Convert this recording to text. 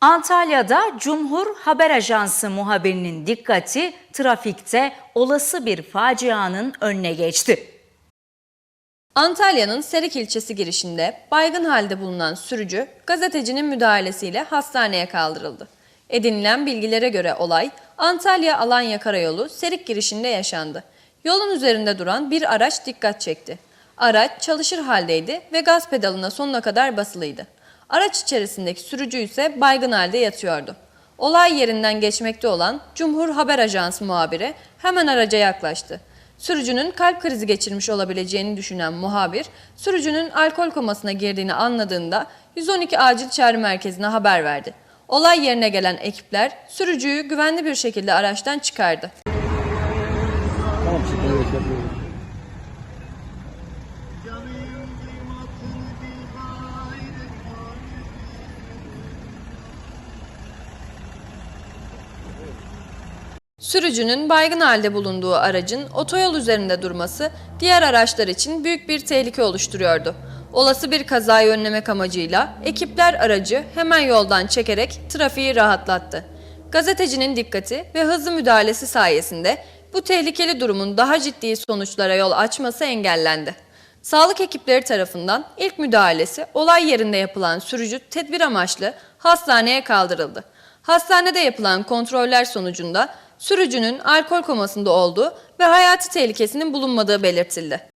Antalya'da Cumhur Haber Ajansı muhabirinin dikkati trafikte olası bir facianın önüne geçti. Antalya'nın Serik ilçesi girişinde baygın halde bulunan sürücü gazetecinin müdahalesiyle hastaneye kaldırıldı. Edinilen bilgilere göre olay Antalya-Alanya Karayolu Serik girişinde yaşandı. Yolun üzerinde duran bir araç dikkat çekti. Araç çalışır haldeydi ve gaz pedalına sonuna kadar basılıydı. Araç içerisindeki sürücü ise baygın halde yatıyordu. Olay yerinden geçmekte olan Cumhur Haber Ajansı muhabiri hemen araca yaklaştı. Sürücünün kalp krizi geçirmiş olabileceğini düşünen muhabir, sürücünün alkol komasına girdiğini anladığında 112 acil çağrı merkezine haber verdi. Olay yerine gelen ekipler sürücüyü güvenli bir şekilde araçtan çıkardı. Tamam Sürücünün baygın halde bulunduğu aracın otoyol üzerinde durması diğer araçlar için büyük bir tehlike oluşturuyordu. Olası bir kazayı önlemek amacıyla ekipler aracı hemen yoldan çekerek trafiği rahatlattı. Gazetecinin dikkati ve hızlı müdahalesi sayesinde bu tehlikeli durumun daha ciddi sonuçlara yol açması engellendi. Sağlık ekipleri tarafından ilk müdahalesi olay yerinde yapılan sürücü tedbir amaçlı hastaneye kaldırıldı. Hastanede yapılan kontroller sonucunda sürücünün alkol komasında olduğu ve hayati tehlikesinin bulunmadığı belirtildi.